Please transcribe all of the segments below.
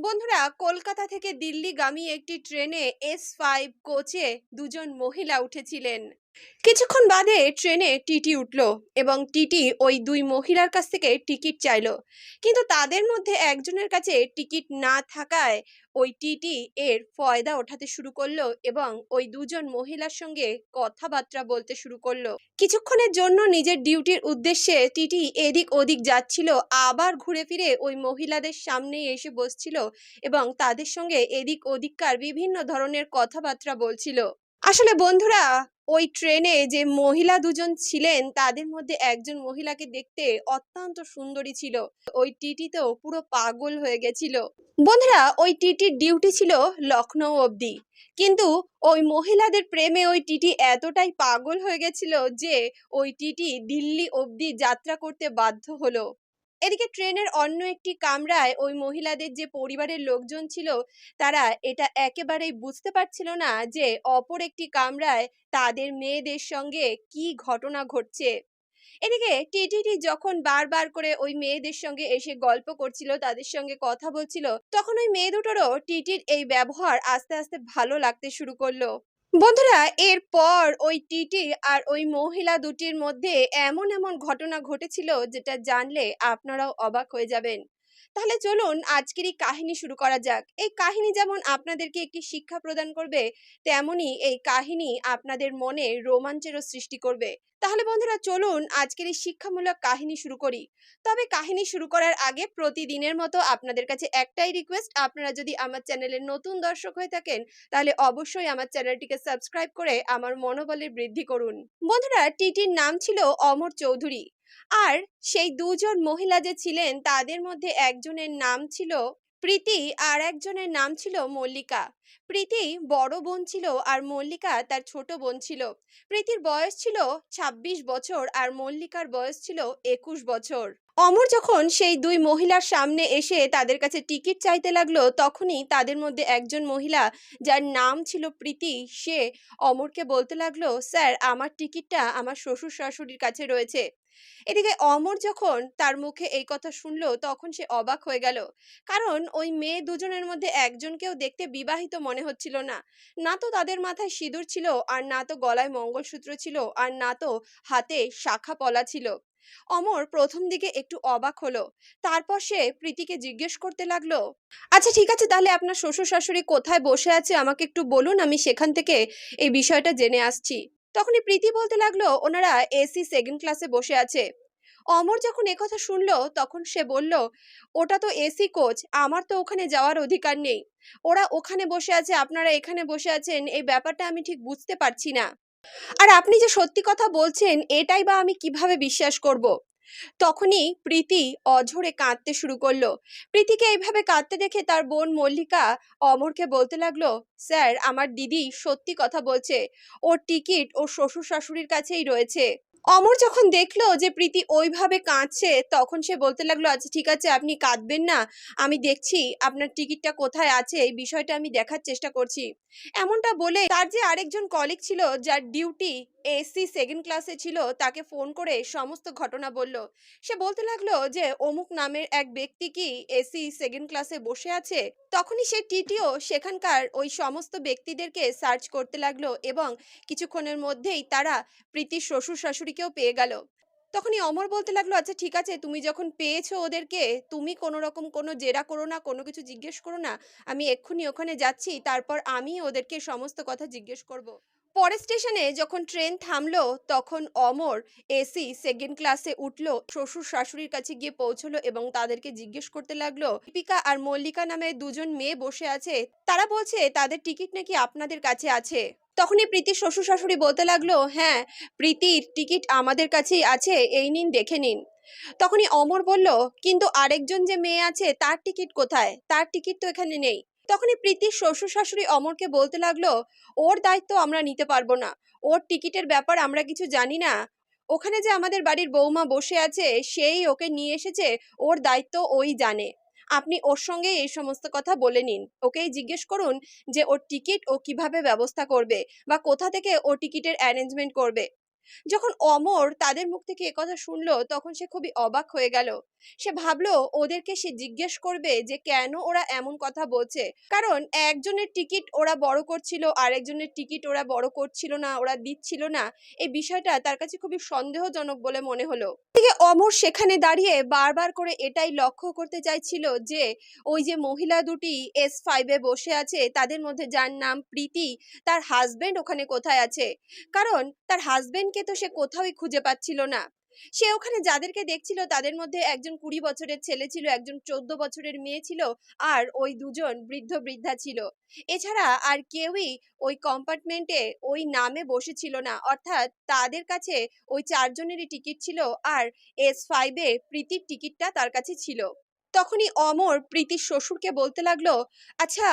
বন্ধুরা কলকাতা থেকে দিল্লিগামী একটি ট্রেনে এস ফাইভ কোচে দুজন মহিলা উঠেছিলেন। কিছুক্ষণ বাদে ট্রেনে টিটি উঠল এবং টিটি ওই দুই মহিলার কাছ থেকে টিকিট চাইলো। কিন্তু তাদের মধ্যে একজনের কাছে টিকিট না থাকায় ওই টিটি এর ফয়দা ওঠাতে শুরু করল এবং ওই দুজন মহিলার সঙ্গে কথাবার্তা বলতে শুরু করল। কিছুক্ষণের জন্য নিজের ডিউটির উদ্দেশ্যে টিটি এদিক ওদিক যাচ্ছিল, আবার ঘুরে ফিরে ওই মহিলাদের সামনেই এসে বসছিল এবং তাদের সঙ্গে এদিক ওদিককার বিভিন্ন ধরনের কথাবার্তা বলছিল। আসলে বন্ধুরা ওই ট্রেনে যে মহিলা দুজন ছিলেন, তাদের মধ্যে একজন মহিলাকে দেখতে অত্যন্ত সুন্দরী ছিল। ওই টিটি তো পুরো পাগল হয়ে গেছিল। বন্ধুরা, ওই টিটির ডিউটি ছিল লখনৌ অবধি। কিন্তু ওই মহিলাদের প্রেমে ওই টিটি এতটাই পাগল হয়ে গেছিল যে, ওই টিটি দিল্লি অবধি যাত্রা করতে বাধ্য হলো। এদিকে ট্রেনের অন্য একটি কামরায় ওই মহিলাদের যে পরিবারের লোকজন ছিল, তারা এটা একেবারেই বুঝতে পারছিল না যে অপর একটি কামরায় তাদের মেয়েদের সঙ্গে কি ঘটনা ঘটছে। এদিকে টিটিটি যখন বারবার করে ওই মেয়েদের সঙ্গে এসে গল্প করছিল, তাদের সঙ্গে কথা বলছিল, তখন ওই মেয়ে দুটোরও টিটির এই ব্যবহার আস্তে আস্তে ভালো লাগতে শুরু করল। বন্ধুরা, এরপর ওই টিটি আর ওই মহিলা দুটির মধ্যে এমন এমন ঘটনা ঘটেছিল যেটা জানলে আপনারাও অবাক হয়ে যাবেন। তাহলে চলুন আজকের এই কাহিনী শুরু করা যাক। এই কাহিনী যেমন আপনাদেরকে একটি শিক্ষা প্রদান করবে, তেমনি এই কাহিনী আপনাদের মনে রোমাঞ্চেরও সৃষ্টি করবে। তাহলে বন্ধুরা চলুন আজকের এই শিক্ষামূলক কাহিনী শুরু করি। তবে কাহিনী শুরু করার আগে প্রতিদিনের মতো আপনাদের কাছে একটাই রিকোয়েস্ট আপনারা যদি আমার চ্যানেলের নতুন দর্শক হয়ে থাকেন, তাহলে অবশ্যই আমার চ্যানেলটিকে সাবস্ক্রাইব করে আমার মনোবলের বৃদ্ধি করুন। বন্ধুরা, টিটির নাম ছিল অমর চৌধুরী। আর সেই দুজন মহিলা যে ছিলেন, তাদের মধ্যে একজনের নাম ছিল প্রীতি আর একজনের নাম ছিল মল্লিকা। প্রীতি বড় বোন ছিল আর মল্লিকা তার ছোট বোন ছিল। প্রীতির বয়স ছিল ২৬ বছর আর মল্লিকার বয়স ছিল একুশ বছর। অমর যখন সেই দুই মহিলার সামনে এসে তাদের কাছে টিকিট চাইতে লাগল, তখনই তাদের মধ্যে একজন মহিলা যার নাম ছিল প্রীতি, সে অমরকে বলতে লাগল, স্যার, আমার টিকিটটা আমার শ্বশুর শাশুড়ির কাছে রয়েছে। এদিকে অমর যখন তার মুখে এই কথা শুনলো, তখন সে অবাক হয়ে গেল। কারণ ওই মেয়ে দুজনের মধ্যে একজনকেও দেখতে বিবাহিত মনে হচ্ছিল না। না তো তাদের মাথায় সিঁদুর ছিল, আর না তো গলায় মঙ্গলসূত্র ছিল, আর না তো হাতে শাখা পলা ছিল। অমর প্রথম দিকে একটু অবাক হলো। তারপর সে প্রীতিকে জিজ্ঞেস করতে লাগল আচ্ছা ঠিক আছে, তাহলে আপনার শ্বশুর শাশুড়ি কোথায় বসে আছে? আমাকে একটু বলুন, আমি সেখান থেকে এই বিষয়টা জেনে আসছি। তখনই প্রীতি বলতে লাগল, ওনারা এসি সেকেন্ড ক্লাসে বসে আছে। অমর যখন একথা শুনলো, তখন সে বলল, ওটা তো এসি কোচ আমার তো ওখানে যাওয়ার অধিকার নেই। ওরা ওখানে বসে আছে, আপনারা এখানে বসে আছেন, এই ব্যাপারটা আমি ঠিক বুঝতে পারছি না। আর আপনি যে সত্যি কথা বলছেন, এটাই বা আমি কীভাবে বিশ্বাস করব। তখনই প্রীতি অঝরে কাঁদতে শুরু করল। প্রীতিকে এইভাবে কাঁদতে দেখে তার বোন মল্লিকা অমরকে বলতে লাগল, স্যার, আমার দিদি সত্যি কথা বলছে। ওর টিকিট ওর শ্বশুর শাশুড়ির কাছেই রয়েছে। অমর যখন দেখল যে প্রীতি ওইভাবে কাঁদছে, তখন সে বলতে লাগল আচ্ছা ঠিক আছে, আপনি কাঁদবেন না। আমি দেখছি আপনার টিকিটটা কোথায় আছে, এই বিষয়টা আমি দেখার চেষ্টা করছি। এমনটা বলে তার যে আরেকজন কলিগ ছিল, যার ডিউটি এসি সেকেন্ড ক্লাসে ছিল, তাকে ফোন করে সমস্ত ঘটনা বলল। সে বলতে লাগল যে, অমুক নামের এক ব্যক্তি কি এসি সেকেন্ড ক্লাসে বসে আছে? তখনই সে টিটিও সেখানকার ওই সমস্ত ব্যক্তিদেরকে সার্চ করতে লাগল এবং কিছুক্ষণের মধ্যেই তারা প্রীতির শ্বশুর শাশুড়িকেও পেয়ে গেল। তখনই অমর বলতে লাগল আচ্ছা ঠিক আছে, তুমি যখন পেয়েছ ওদেরকে, তুমি কোনো রকম কোনো জেরা করো না, কোনো কিছু জিজ্ঞেস করো না, আমি এক্ষুনি ওখানে যাচ্ছি, তারপর আমি ওদেরকে সমস্ত কথা জিজ্ঞেস করব। পরের স্টেশনে যখন ট্রেন থামলো, তখন অমর এসি সেকেন্ড ক্লাসে উঠল, শ্বশুর শাশুড়ির কাছে গিয়ে পৌঁছলো এবং তাদেরকে জিজ্ঞেস করতে লাগল, দীপিকা আর মল্লিকা নামে দুজন মেয়ে বসে আছে, তারা বলছে তাদের টিকিট নাকি আপনাদের কাছে আছে? তখনই প্রীতির শ্বশুর শাশুড়ি বলতে লাগল হ্যাঁ প্রীতির টিকিট আমাদের কাছেই আছে, এই নিন, দেখে নিন। তখনই অমর বলল, কিন্তু আরেকজন যে মেয়ে আছে, তার টিকিট কোথায়? তার টিকিট তো এখানে নেই। তখনই প্রীতির শ্বশুর শাশুড়ি অমরকে বলতে লাগল, ওর দায়িত্ব আমরা নিতে পারব না। ওর টিকিটের ব্যাপার আমরা কিছু জানি না। ওখানে যে আমাদের বাড়ির বৌমা বসে আছে, সেই ওকে নিয়ে এসেছে, ওর দায়িত্ব ওই জানে। আপনি ওর সঙ্গে এই সমস্ত কথা বলে নিন। ওকেই জিজ্ঞেস করুন যে, ওর টিকিট ও কীভাবে ব্যবস্থা করবে বা কোথা থেকে ও টিকিটের অ্যারেঞ্জমেন্ট করবে। যখন অমর তাদের মুখ থেকে একথা শুনলো, তখন সে খুবই অবাক হয়ে গেল। সে ভাবলো, ওদেরকে সে জিজ্ঞেস করবে যে কেন ওরা এমন কথা বলছে? কারণ একজনের টিকিট ওরা বড় করছিল আর একজনের টিকিট ওরা বড় করছিল না, ওরা দিচ্ছিল না। এই বিষয়টা তার কাছে খুবই সন্দেহজনক বলে মনে হলো। থেকে অমর সেখানে দাঁড়িয়ে বারবার করে এটাই লক্ষ্য করতে চাইছিল যে ওই যে মহিলা দুটি এস ফাইভে বসে আছে, তাদের মধ্যে যার নাম প্রীতি, তার হাজবেন্ড ওখানে কোথায় আছে? কারণ তার হাজবেন্ডকে তো সে কোথাওই খুঁজে পাচ্ছিল না। সে ওখানে যাদেরকে দেখছিল তাদের মধ্যে একজন কুড়ি বছরের ছেলে ছিল, একজন চোদ্দ বছরের মেয়ে ছিল আর ওই দুজন বৃদ্ধ বৃদ্ধা ছিল। এছাড়া আর কেউই ওই কম্পার্টমেন্টে ওই নামে বসেছিল না, অর্থাৎ তাদের কাছে ওই চারজনেরই টিকিট ছিল আর এস ফাইভে প্রীতির টিকিটটা তার কাছে ছিল। তখনই অমর প্রীতির শ্বশুরকে বলতে লাগল আচ্ছা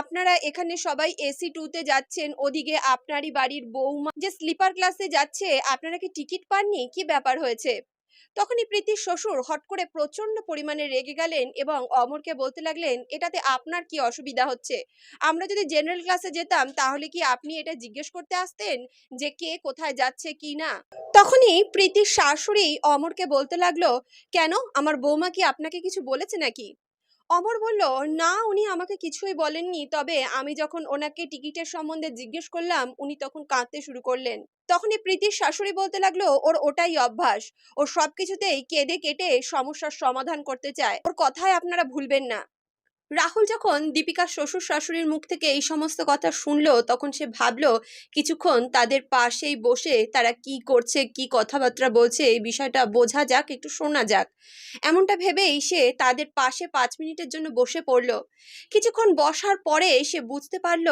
আপনারা এখানে সবাই এসি টুতে যাচ্ছেন, ওদিকে আপনারই বাড়ির বৌমা যে স্লিপার ক্লাসে যাচ্ছে, আপনারা কি টিকিট পাননি? কি ব্যাপার হয়েছে? তখনই প্রীতির শ্বশুর হট করে প্রচণ্ড পরিমাণে রেগে গেলেন এবং অমরকে বলতে লাগলেন, এটাতে আপনার কি অসুবিধা হচ্ছে? আমরা যদি জেনারেল ক্লাসে যেতাম, তাহলে কি আপনি এটা জিজ্ঞেস করতে আসতেন যে কে কোথায় যাচ্ছে, কি না? তখনই প্রীতির শাশুড়ি অমরকে বলতে লাগল, কেন? আমার বৌমা কি আপনাকে কিছু বলেছে নাকি? অমর বলল, না, উনি আমাকে কিছুই বলেননি। তবে আমি যখন ওনাকে টিকিটের সম্বন্ধে জিজ্ঞেস করলাম, উনি তখন কাঁদতে শুরু করলেন। তখনই প্রীতির শাশুড়ি বলতে লাগল, ওর ওটাই অভ্যাস। ও সবকিছুতেই কেঁদে কেটে সমস্যার সমাধান করতে চায়। ওর কথায় আপনারা ভুলবেন না। রাহুল যখন দীপিকার শ্বশুর শাশুড়ির মুখ থেকে এই সমস্ত কথা শুনলো, তখন সে ভাবলো, কিছুক্ষণ তাদের পাশেই বসে তারা কি করছে, কি কথাবার্তা বলছে, এই বিষয়টা বোঝা যাক, একটু শোনা যাক। এমনটা ভেবেই সে তাদের পাশে পাঁচ মিনিটের জন্য বসে পড়ল। কিছুক্ষণ বসার পরে সে বুঝতে পারল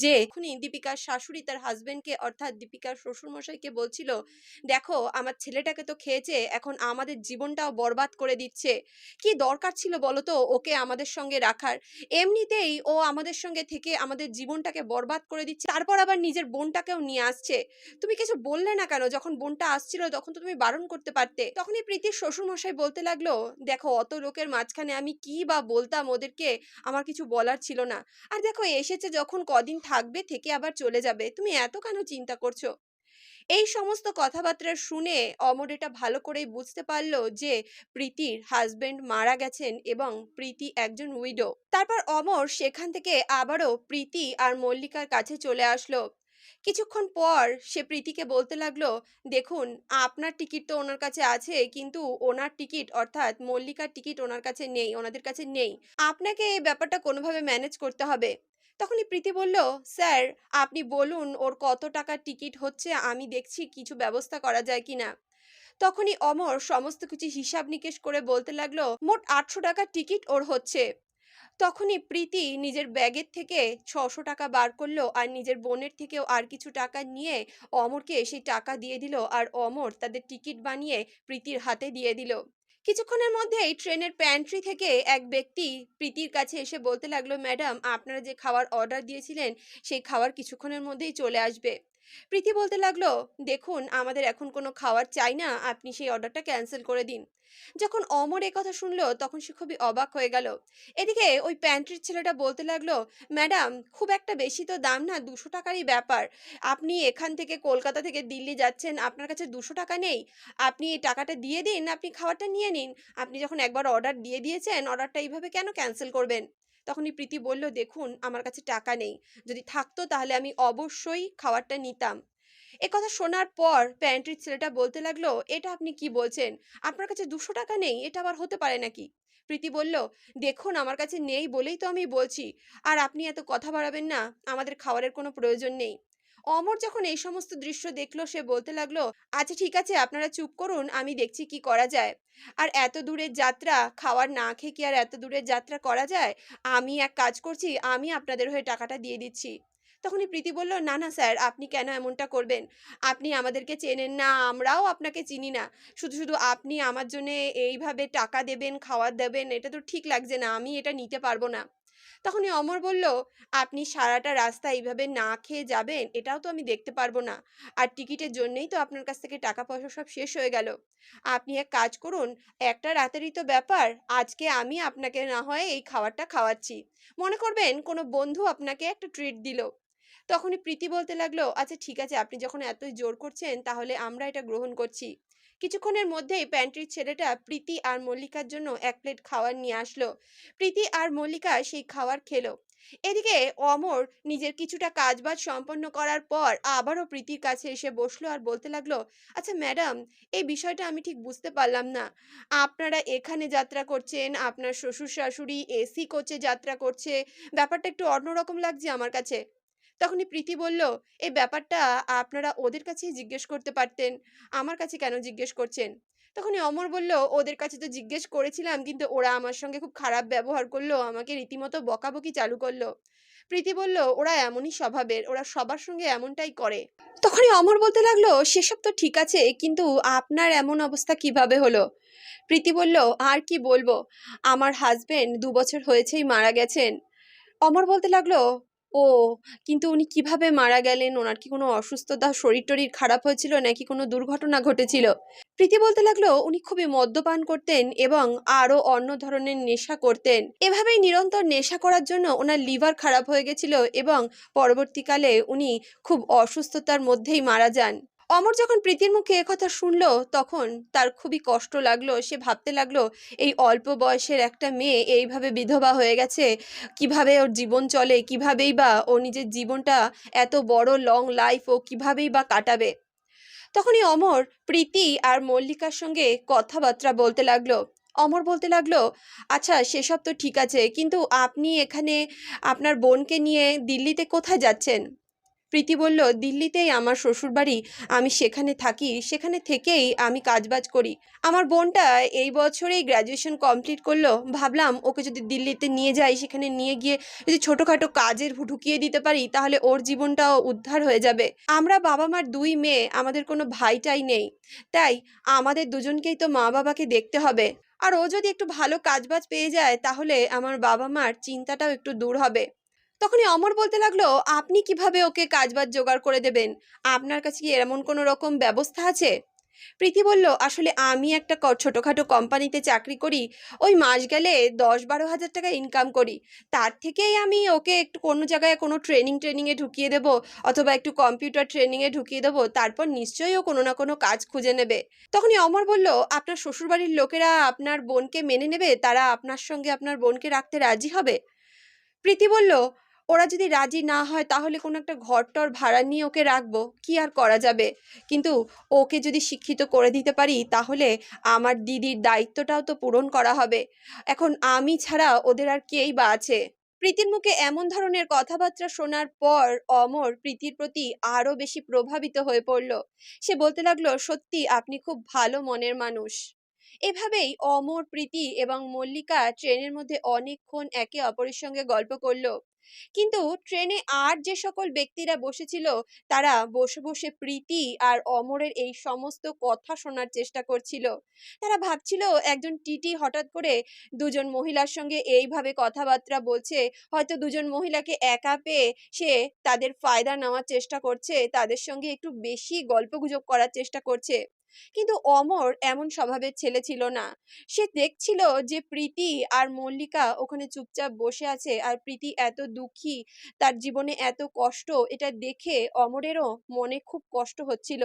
যে, এখনই দীপিকার শাশুড়ি তার হাজবেন্ডকে অর্থাৎ দীপিকার শ্বশুরমশাইকে বলছিল, দেখো, আমার ছেলেটাকে তো খেয়েছে, এখন আমাদের জীবনটাও বরবাদ করে দিচ্ছে। কি দরকার ছিল বলো তো, ওকে আমাদের সঙ্গে রাখার এমনিতেই ও আমাদের সঙ্গে থেকে আমাদের জীবনটাকে বরবাদ করে দিচ্ছে, তারপর আবার নিজের বোনটাকেও নিয়ে আসছে। তুমি কিছু বললে না কেন? যখন বোনটা আসছিল তখন তো তুমি বারণ করতে পারতে। তখনই প্রীতির শ্বশুরমশাই বলতে লাগল, দেখো, অত লোকের মাঝখানে আমি কি বা বলতাম ওদেরকে? আমার কিছু বলার ছিল না। আর দেখো, এসেছে যখন কদিন থাকবে থেকে আবার চলে যাবে। তুমি এত কেন চিন্তা করছ? এই সমস্ত কথাবার্তা শুনে অমর এটা ভালো করেই বুঝতে পারল যে প্রীতির হাজবেন্ড মারা গেছেন এবং প্রীতি একজন উইডো তারপর অমর সেখান থেকে আবারও প্রীতি আর মল্লিকার কাছে চলে আসলো। কিছুক্ষণ পর সে প্রীতিকে বলতে লাগল, দেখুন, আপনার টিকিট তো ওনার কাছে আছে, কিন্তু ওনার টিকিট অর্থাৎ মল্লিকার টিকিট ওনার কাছে নেই, ওনাদের কাছে নেই। আপনাকে এই ব্যাপারটা কোনোভাবে ম্যানেজ করতে হবে। তখনই প্রীতি বলল, স্যার, আপনি বলুন ওর কত টাকার টিকিট হচ্ছে, আমি দেখছি কিছু ব্যবস্থা করা যায় কিনা? তখনই অমর সমস্ত কিছু হিসাব নিকেশ করে বলতে লাগল, মোট আটশো টাকা টিকিট ওর হচ্ছে। তখনই প্রীতি নিজের ব্যাগের থেকে ছশো টাকা বার করল আর নিজের বোনের থেকেও আর কিছু টাকা নিয়ে অমরকে সেই টাকা দিয়ে দিল আর অমর তাদের টিকিট বানিয়ে প্রীতির হাতে দিয়ে দিল। কিছুক্ষণের মধ্যেই ট্রেনের প্যান্ট্রি থেকে এক ব্যক্তি প্রীতির কাছে এসে বলতে লাগল, ম্যাডাম, আপনারা যে খাবার অর্ডার দিয়েছিলেন, সেই খাবার কিছুক্ষণের মধ্যেই চলে আসবে। প্রীতি বলতে লাগল, দেখুন, আমাদের এখন কোনো খাবার চাই না, আপনি সেই অর্ডারটা ক্যান্সেল করে দিন। যখন অমর এ কথা শুনলো, তখন সে খুবই অবাক হয়ে গেল। এদিকে ওই প্যান্ট্রির ছেলেটা বলতে লাগল, ম্যাডাম, খুব একটা বেশি তো দাম না, দুশো টাকারই ব্যাপার। আপনি এখান থেকে কলকাতা থেকে দিল্লি যাচ্ছেন, আপনার কাছে দুশো টাকা নেই। আপনি এই টাকাটা দিয়ে দিন, আপনি খাবারটা নিয়ে নিন। আপনি যখন একবার অর্ডার দিয়ে দিয়েছেন, অর্ডারটা এইভাবে কেন ক্যান্সেল করবেন? তখনই প্রীতি বলল, দেখুন, আমার কাছে টাকা নেই। যদি থাকতো তাহলে আমি অবশ্যই খাবারটা নিতাম। কথা শোনার পর প্যান্ট্রির ছেলেটা বলতে লাগল, এটা আপনি কি বলছেন? আপনার কাছে দুশো টাকা নেই? এটা আবার হতে পারে নাকি? প্রীতি বলল, দেখুন, আমার কাছে নেই বলেই তো আমি বলছি। আর আপনি এত কথা বাড়াবেন না। আমাদের খাবারের কোনো প্রয়োজন নেই। অমর যখন এই সমস্ত দৃশ্য দেখল, সে বলতে লাগল আচ্ছা ঠিক আছে, আপনারা চুপ করুন, আমি দেখছি কি করা যায়। আর এত দূরের যাত্রা, খাওয়ার না খেয়ে কি আর এত দূরের যাত্রা করা যায়? আমি এক কাজ করছি, আমি আপনাদের হয়ে টাকাটা দিয়ে দিচ্ছি। তখনই প্রীতি বলল, না না, স্যার, আপনি কেন এমনটা করবেন? আপনি আমাদেরকে চেনেন না, আমরাও আপনাকে চিনি না। শুধু শুধু আপনি আমার জন্য এইভাবে টাকা দেবেন, খাওয়ার দেবেন, এটা তো ঠিক লাগছে না, আমি এটা নিতে পারব না। তখনই অমর বলল, আপনি সারাটা রাস্তা এইভাবে না খেয়ে যাবেন, এটাও তো আমি দেখতে পারব না। আর টিকিটের জন্যই তো আপনার কাছ থেকে টাকা পয়সা সব শেষ হয়ে গেল। আপনি এক কাজ করুন, একটা রাতেরই তো ব্যাপার, আজকে আমি আপনাকে না হয় এই খাবারটা খাওয়াচ্ছি। মনে করবেন, কোনো বন্ধু আপনাকে একটা ট্রিট দিল। তখনই প্রীতি বলতে লাগল আচ্ছা ঠিক আছে, আপনি যখন এতই জোর করছেন, তাহলে আমরা এটা গ্রহণ করছি। কিছুক্ষণের মধ্যেই প্যান্ট্রির ছেলেটা প্রীতি আর মল্লিকার জন্য এক প্লেট খাবার নিয়ে আসলো। প্রীতি আর মল্লিকা সেই খাবার খেলো। এদিকে অমর নিজের কিছুটা কাজবাজ সম্পন্ন করার পর আবারও প্রীতির কাছে এসে বসল আর বলতে লাগল আচ্ছা ম্যাডাম, এই বিষয়টা আমি ঠিক বুঝতে পারলাম না। আপনারা এখানে যাত্রা করছেন, আপনার শ্বশুর শাশুড়ি এসি কোচে যাত্রা করছে। ব্যাপারটা একটু অন্যরকম লাগছে আমার কাছে। তখনই প্রীতি বলল, এই ব্যাপারটা আপনারা ওদের কাছেই জিজ্ঞেস করতে পারতেন। আমার কাছে কেন জিজ্ঞেস করছেন? তখনই অমর বলল, ওদের কাছে তো জিজ্ঞেস করেছিলাম, কিন্তু ওরা আমার সঙ্গে খুব খারাপ ব্যবহার করল, আমাকে রীতিমতো বকাবকি চালু করল। প্রীতি বলল, ওরা এমনই স্বভাবের, ওরা সবার সঙ্গে এমনটাই করে। তখনই অমর বলতে লাগল, সেসব তো ঠিক আছে, কিন্তু আপনার এমন অবস্থা কীভাবে হলো? প্রীতি বলল, আর কি বলব, আমার হাজবেন্ড দু বছর হয়েছেই মারা গেছেন। অমর বলতে লাগল ও, কিন্তু উনি কীভাবে মারা গেলেন? ওনার কি কোনো অসুস্থতা, শরীর টরীর খারাপ হয়েছিল নাকি কোনো দুর্ঘটনা ঘটেছিল? প্রীতি বলতে লাগল, উনি খুবই মদ্যপান করতেন এবং আরও অন্য ধরনের নেশা করতেন। এভাবেই নিরন্তর নেশা করার জন্য ওনার লিভার খারাপ হয়ে গেছিল এবং পরবর্তীকালে উনি খুব অসুস্থতার মধ্যেই মারা যান। অমর যখন প্রীতির মুখে কথা শুনলো, তখন তার খুবই কষ্ট লাগল। সে ভাবতে লাগল, এই অল্প বয়সের একটা মেয়ে এইভাবে বিধবা হয়ে গেছে। কীভাবে ওর জীবন চলে? কিভাবেই বা ও নিজের জীবনটা এত বড় লং লাইফ ও কিভাবেই বা কাটাবে? তখনই অমর, প্রীতি আর মল্লিকার সঙ্গে কথাবার্তা বলতে লাগল। অমর বলতে লাগল আচ্ছা সেসব তো ঠিক আছে, কিন্তু আপনি এখানে আপনার বোনকে নিয়ে দিল্লিতে কোথায় যাচ্ছেন? প্রীতি বলল, দিল্লিতেই আমার শ্বশুরবাড়ি, আমি সেখানে থাকি, সেখানে থেকেই আমি কাজবাজ করি। আমার বোনটা এই বছরেই গ্র্যাজুয়েশন কমপ্লিট করল। ভাবলাম ওকে যদি দিল্লিতে নিয়ে যাই, সেখানে নিয়ে গিয়ে যদি ছোটোখাটো কাজের ঢুকিয়ে দিতে পারি, তাহলে ওর জীবনটাও উদ্ধার হয়ে যাবে। আমরা বাবা মার দুই মেয়ে, আমাদের কোনো ভাইটাই নেই। তাই আমাদের দুজনকেই তো মা বাবাকে দেখতে হবে। আর ও যদি একটু ভালো কাজবাজ পেয়ে যায়, তাহলে আমার বাবা মার চিন্তাটাও একটু দূর হবে। তখনই অমর বলতে লাগল, আপনি কীভাবে ওকে কাজবাজ জোগাড় করে দেবেন? আপনার কাছে কি এমন কোনো রকম ব্যবস্থা আছে? প্রীতি বলল, আসলে আমি একটা ছোটোখাটো কোম্পানিতে চাকরি করি, ওই মাস গেলে দশ বারো হাজার টাকা ইনকাম করি। তার থেকেই আমি ওকে একটু কোনো জায়গায় কোনো ট্রেনিং ট্রেনিংয়ে ঢুকিয়ে দেবো অথবা একটু কম্পিউটার ট্রেনিংয়ে ঢুকিয়ে দেবো, তারপর নিশ্চয়ই ও কোনো না কোনো কাজ খুঁজে নেবে। তখনই অমর বলল, আপনার শ্বশুরবাড়ির লোকেরা আপনার বোনকে মেনে নেবে? তারা আপনার সঙ্গে আপনার বোনকে রাখতে রাজি হবে? প্রীতি বলল ওরা যদি রাজি না হয়, তাহলে কোনো একটা ঘর টর ভাড়া নিয়ে ওকে রাখব। কি আর করা যাবে? কিন্তু ওকে যদি শিক্ষিত করে দিতে পারি, তাহলে আমার দিদির দায়িত্বটাও তো পূরণ করা হবে। এখন আমি ছাড়া ওদের আর কেই বা আছে? প্রীতির মুখে এমন ধরনের কথাবার্তা শোনার পর অমর প্রীতির প্রতি আরও বেশি প্রভাবিত হয়ে পড়ল। সে বলতে লাগল, সত্যি, আপনি খুব ভালো মনের মানুষ। এভাবেই অমর, প্রীতি এবং মল্লিকা ট্রেনের মধ্যে অনেকক্ষণ একে অপরের সঙ্গে গল্প করল। কিন্তু ট্রেনে আর যে সকল ব্যক্তিরা বসেছিল, তারা বসে বসে প্রীতি আর অমরের এই সমস্ত কথা শোনার চেষ্টা করছিল। তারা ভাবছিল, একজন টিটি হঠাৎ করে দুজন মহিলার সঙ্গে এইভাবে কথাবার্তা বলছে, হয়তো দুজন মহিলাকে একা পেয়ে সে তাদের ফায়দা নেওয়ার চেষ্টা করছে, তাদের সঙ্গে একটু বেশি গল্পগুজব করার চেষ্টা করছে। কিন্তু অমর এমন স্বভাবের ছেলে ছিল না। সে দেখছিল যে প্রীতি আর মল্লিকা ওখানে চুপচাপ বসে আছে আর প্রীতি এত দুঃখী, তার জীবনে এত কষ্ট, এটা দেখে অমরেরও মনে খুব কষ্ট হচ্ছিল।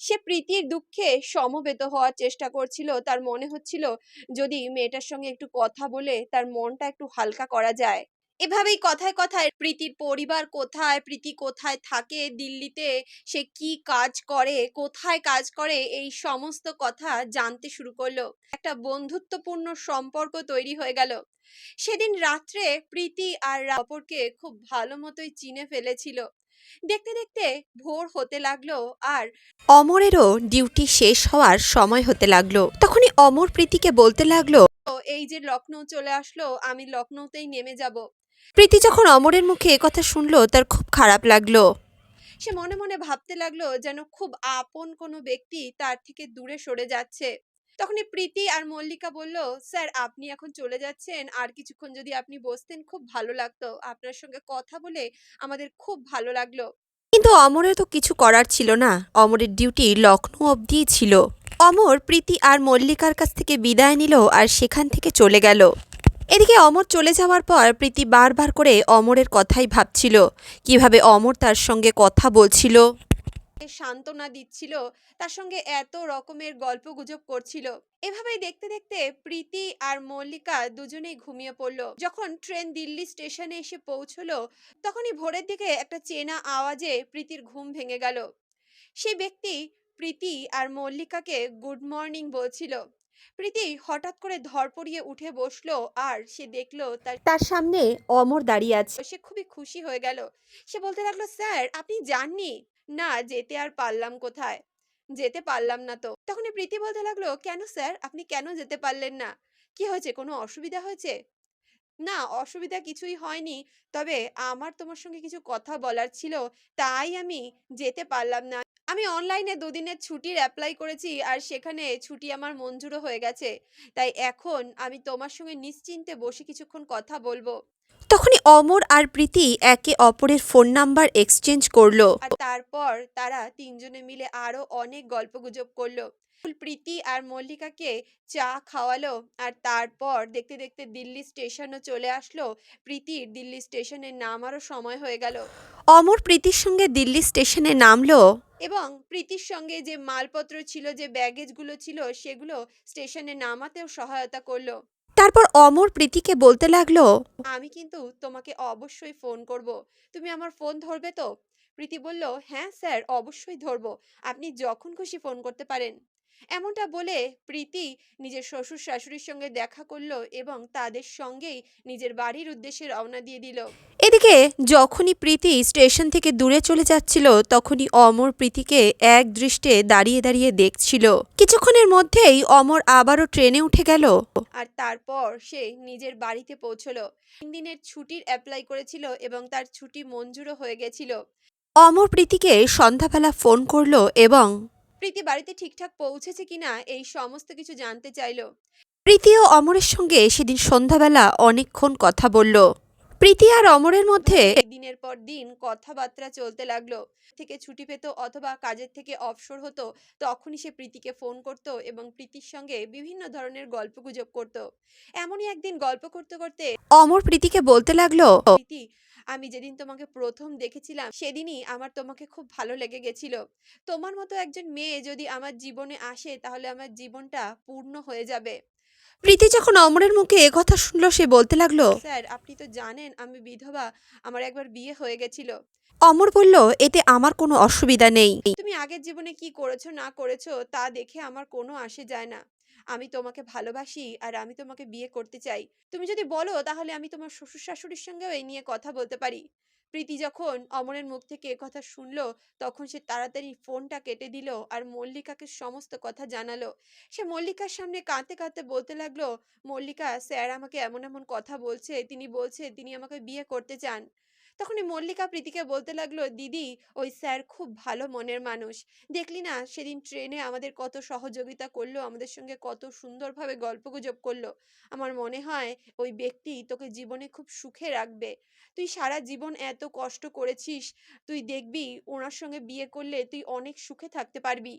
সে প্রীতির দুঃখে সমবেত হওয়ার চেষ্টা করছিল। তার মনে হচ্ছিল যদি মেয়েটার সঙ্গে একটু কথা বলে তার মনটা একটু হালকা করা যায়। এভাবেই কথায় কথায় প্রীতির পরিবার কোথায় প্রীতি কোথায় থাকে দিল্লিতে সে কি কাজ করে কোথায় কাজ করে এই সমস্ত কথা জানতে শুরু করল। একটা বন্ধুত্বপূর্ণ সম্পর্ক তৈরি হয়ে গেল। সেদিন রাত্রে প্রীতি আর অপরকে খুব ভালো মতোই চিনে ফেলেছিল। দেখতে দেখতে ভোর হতে লাগল আর অমরেরও ডিউটি শেষ হওয়ার সময় হতে লাগল। তখনই অমর প্রীতিকে বলতে লাগল "ও, এই যে লখনৌ চলে আসলো আমি লখনৌতেই নেমে যাব। প্রীতি যখন অমরের মুখে এ কথা শুনলো তার খুব খারাপ লাগল। সে মনে মনে ভাবতে লাগল যেন খুব আপন কোনো ব্যক্তি তার থেকে দূরে সরে যাচ্ছে। তখনই প্রীতি আর মল্লিকা বলল স্যার আপনি এখন চলে যাচ্ছেন। আর কিছুক্ষণ যদি আপনি বসতেন খুব ভালো লাগতো। আপনার সঙ্গে কথা বলে আমাদের খুব ভালো লাগল। কিন্তু অমরের তো কিছু করার ছিল না। অমরের ডিউটি লখনৌ অবধিই ছিল। অমর প্রীতি আর মল্লিকার কাছ থেকে বিদায় নিল আর সেখান থেকে চলে গেল। এদিকে অমর চলে যাওয়ার পর প্রীতি বারবার করে অমরের কথাই ভাবছিল। কীভাবে অমর তার সঙ্গে কথা বলছিল সান্ত্বনা দিচ্ছিল, তার সঙ্গে এত রকমের গল্প গুজব করছিল। এভাবেই দেখতে দেখতে প্রীতি আর মল্লিকা দুজনেই ঘুমিয়ে পড়ল। যখন ট্রেন দিল্লি স্টেশনে এসে পৌঁছলো, তখনই ভোরের দিকে একটা চেনা আওয়াজে প্রীতির ঘুম ভেঙে গেল। সেই ব্যক্তি প্রীতি আর মল্লিকাকে গুড মর্নিং বলছিল। প্রীতি হঠাৎ করে ধর ধরপড়িয়ে উঠে বসল আর সে দেখল তার তার সামনে অমর দাঁড়িয়ে আছে। সে খুবই খুশি হয়ে গেল। সে বলতে লাগল স্যার আপনি জাননি না যেতে আর পারলাম কোথায়? যেতে পারলাম না তো। তখন প্রীতি বলতে লাগল কেন স্যার? আপনি কেন যেতে পারলেন না? কি হয়েছে? কোনো অসুবিধা হয়েছে? না অসুবিধা কিছুই হয়নি। তবে আমার তোমার সঙ্গে কিছু কথা বলার ছিল তাই আমি যেতে পারলাম না। আমি অনলাইনে দুদিনের ছুটির অ্যাপ্লাই করেছি আর সেখানে ছুটি আমার মঞ্জুরও হয়ে গেছে। তাই এখন আমি তোমার সঙ্গে নিশ্চিন্তে বসে কিছুক্ষণ কথা বলব। তখনই অমর আর প্রীতি একে অপরের ফোন নাম্বার এক্সচেঞ্জ করল। আর তারপর তারা তিনজনে মিলে আরও অনেক গল্পগুজব করল। প্রীতি আর মল্লিকাকে চা খাওয়ালো। আর তারপর দেখতে দেখতে দিল্লি স্টেশনও চলে আসলো। প্রীতির দিল্লি স্টেশনে নামারও সময় হয়ে গেল। অমর প্রীতির সঙ্গে দিল্লি স্টেশনে নামলো? এবং প্রীতির সঙ্গে যে মালপত্র ছিল যে ব্যাগেজগুলো ছিল সেগুলো স্টেশনে নামাতেও সহায়তা করল। তারপর অমর প্রীতিকে বলতে লাগল আমি কিন্তু তোমাকে অবশ্যই ফোন করব। তুমি আমার ফোন ধরবে তো? প্রীতি বলল হ্যাঁ স্যার অবশ্যই ধরবো। আপনি যখন খুশি ফোন করতে পারেন। এমনটা বলে প্রীতি নিজের শ্বশুর শাশুড়ির সঙ্গে দেখা করল এবং তাদের সঙ্গেই নিজের বাড়ির উদ্দেশ্যে রওনা দিয়ে দিল। এদিকে যখনই প্রীতি স্টেশন থেকে দূরে চলে যাচ্ছিল তখনই অমর প্রীতিকে এক দৃষ্টে দাঁড়িয়ে দাঁড়িয়ে দেখছিল। কিছুক্ষণের মধ্যেই অমর আবারও ট্রেনে উঠে গেল। আর তারপর সে নিজের বাড়িতে পৌঁছলো। তিন দিনের ছুটির অ্যাপ্লাই করেছিল এবং তার ছুটি মঞ্জুরও হয়ে গেছিল। অমর প্রীতিকে সন্ধ্যাবেলা ফোন করল এবং প্রীতি বাড়িতে ঠিকঠাক পৌঁছেছে কিনা এই সমস্ত কিছু জানতে চাইল। প্রীতি ও অমরের সঙ্গে সেদিন সন্ধ্যাবেলা অনেকক্ষণ কথা বলল। প্রীতি আর অমরের মধ্যে দিনের পর দিন কথাবার্তা চলতে লাগল। থেকে ছুটি পেত অথবা কাজের থেকে অবসর হতো তখনই সে প্রীতিকে ফোন করত এবং প্রীতির সঙ্গে বিভিন্ন ধরনের গল্পগুজব করত। এমনই একদিন গল্প করতে করতে অমর প্রীতিকে বলতে লাগল প্রীতি আমি যেদিন তোমাকে প্রথম দেখেছিলাম সেদিনই আমার তোমাকে খুব ভালো লেগে গেছিল। তোমার মতো একজন মেয়ে যদি আমার জীবনে আসে তাহলে আমার জীবনটা পূর্ণ হয়ে যাবে। প্রীতি যখন অমরের মুখে এ কথা শুনলো সে বলতে লাগল স্যার আপনি তো জানেন আমি বিধবা আমার একবার বিয়ে হয়ে গেছিল। অমর বলল এতে আমার কোনো অসুবিধা নেই। তুমি আগের জীবনে কি করেছ না করেছ তা দেখে আমার কোনো আসে যায় না। আমি তোমাকে ভালোবাসি আর আমি তোমাকে বিয়ে করতে চাই। তুমি যদি বলো তাহলে আমি তোমার শ্বশুর শাশুড়ির সঙ্গেও এই নিয়ে কথা বলতে পারি। প্রীতি যখন অমরের মুখ থেকে কথা শুনলো, তখন সে তাড়াতাড়ি ফোনটা কেটে দিল আর মল্লিকাকে সমস্ত কথা জানালো। সে মল্লিকার সামনে কাঁদতে কাঁদতে বলতে লাগল, মল্লিকা, স্যার আমাকে এমন এমন কথা বলছে। তিনি বলছে তিনি আমাকে বিয়ে করতে চান। তখনই মল্লিকা প্রীতিকে বলতে লাগল, দিদি, ওই স্যার খুব ভালো মনের মানুষ। দেখলি না, সেদিন ট্রেনে আমাদের কত সহযোগিতা করল, আমাদের সঙ্গে কত সুন্দরভাবে গল্পগুজব করল। আমার মনে হয় ওই ব্যক্তি তোকে জীবনে খুব সুখে রাখবে। তুই সারা জীবন এত কষ্ট করেছিস, তুই দেখবি ওনার সঙ্গে বিয়ে করলে তুই অনেক সুখে থাকতে পারবি।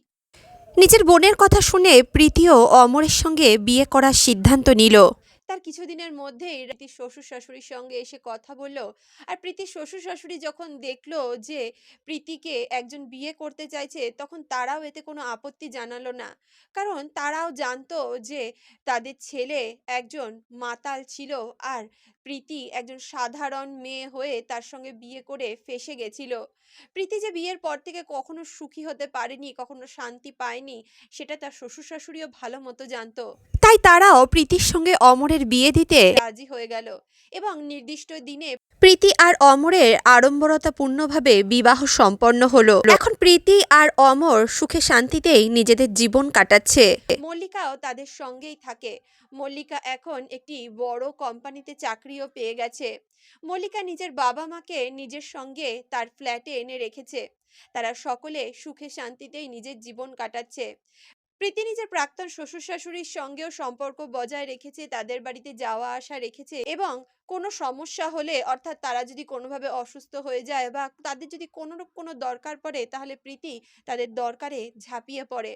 নিজের বোনের কথা শুনে প্রীতিও অমরের সঙ্গে বিয়ে করার সিদ্ধান্ত নিল। তার কিছুদিনের মধ্যেই প্রীতির শ্বশুর শাশুড়ির সঙ্গে এসে কথা বলল। আর প্রীতির শ্বশুর শাশুড়ি যখন দেখল যে প্রীতিকে একজন বিয়ে করতে চাইছে, তখন তারাও এতে কোনো আপত্তি জানালো না। কারণ তারাও জানতো যে তাদের ছেলে একজন মাতাল ছিল আর প্রীতি একজন সাধারণ মেয়ে হয়ে তার সঙ্গে বিয়ে করে ফেসে গেছিল। প্রীতি যে বিয়ের পর থেকে কখনো সুখী হতে পারেনি, কখনো শান্তি পায়নি, সেটা তার শ্বশুর শাশুড়িও ভালো মতো জানতো। তাই তারাও প্রীতির সঙ্গে অমরের বিয়ে দিতে রাজি হয়ে গেল এবং নির্দিষ্ট দিনে প্রীতি আর অমরের আড়ম্বরতাপূর্ণভাবে বিবাহ সম্পন্ন হলো। এখন প্রীতি আর অমর সুখে শান্তিতেই নিজেদের জীবন কাটাচ্ছে। মল্লিকাও তাদের সঙ্গেই থাকে। মল্লিকা এখন একটি বড় কোম্পানিতে চাকরিও পেয়ে গেছে। মল্লিকা নিজের বাবা মাকে নিজের সঙ্গে তার ফ্ল্যাটে এনে রেখেছে। তারা সকলে সুখে শান্তিতেই নিজের জীবন কাটাচ্ছে। প্রীতি নিজের প্রাক্তন শ্বশুর শাশুড়ির সঙ্গেও সম্পর্ক বজায় রেখেছে, তাদের বাড়িতে যাওয়া আসা রেখেছে এবং কোনো সমস্যা হলে, অর্থাৎ তারা যদি কোনোভাবে অসুস্থ হয়ে যায় বা তাদের যদি কোনোরূপ কোনো দরকার পড়ে, তাহলে প্রীতি তাদের দরকারে ঝাঁপিয়ে পড়ে।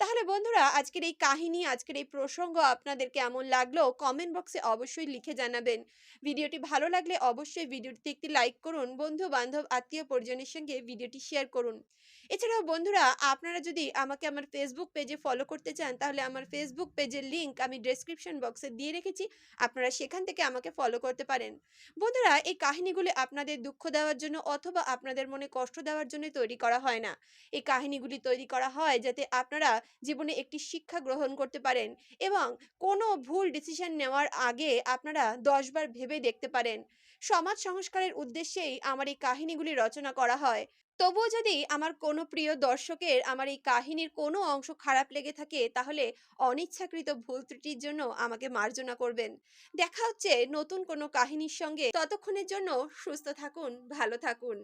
তাহলে বন্ধুরা, আজকের এই কাহিনী, আজকের এই প্রসঙ্গ আপনাদের কেমন লাগল? কমেন্ট বক্সে অবশ্যই লিখে জানাবেন। ভিডিওটি ভালো লাগলে অবশ্যই ভিডিওটিতে একটি লাইক করুন। বন্ধু বান্ধব আত্মীয় পরিজনের সঙ্গে ভিডিওটি শেয়ার করুন। এছাড়াও বন্ধুরা, আপনারা যদি আমাকে আমার ফেসবুক পেজে ফলো করতে চান, তাহলে আমার ফেসবুক পেজের লিংক আমি ডেসক্রিপশন বক্সে দিয়ে রেখেছি। আপনারা সেখান থেকে আমাকে ফলো করতে পারেন। বন্ধুরা, এই কাহিনীগুলি আপনাদের দুঃখ দেওয়ার জন্য অথবা আপনাদের মনে কষ্ট দেওয়ার জন্য তৈরি করা হয় না। এই কাহিনীগুলি তৈরি করা হয় যাতে আপনারা জীবনে একটি শিক্ষা গ্রহণ করতে পারেন এবং কোনো ভুল ডিসিশন নেওয়ার আগে আপনারা দশবার ভেবে দেখতে পারেন। সমাজ সংস্কারের উদ্দেশ্যেই আমার এই কাহিনীগুলি রচনা করা হয়। তবুও যদি আমার কোনো প্রিয় দর্শকের আমার এই কাহিনীর কোনো অংশ খারাপ লেগে থাকে, তাহলে অনিচ্ছাকৃত ভুল ত্রুটির জন্য আমাকে মার্জনা করবেন। দেখা হচ্ছে নতুন কোনো কাহিনীর সঙ্গে। ততক্ষণের জন্য সুস্থ থাকুন, ভালো থাকুন।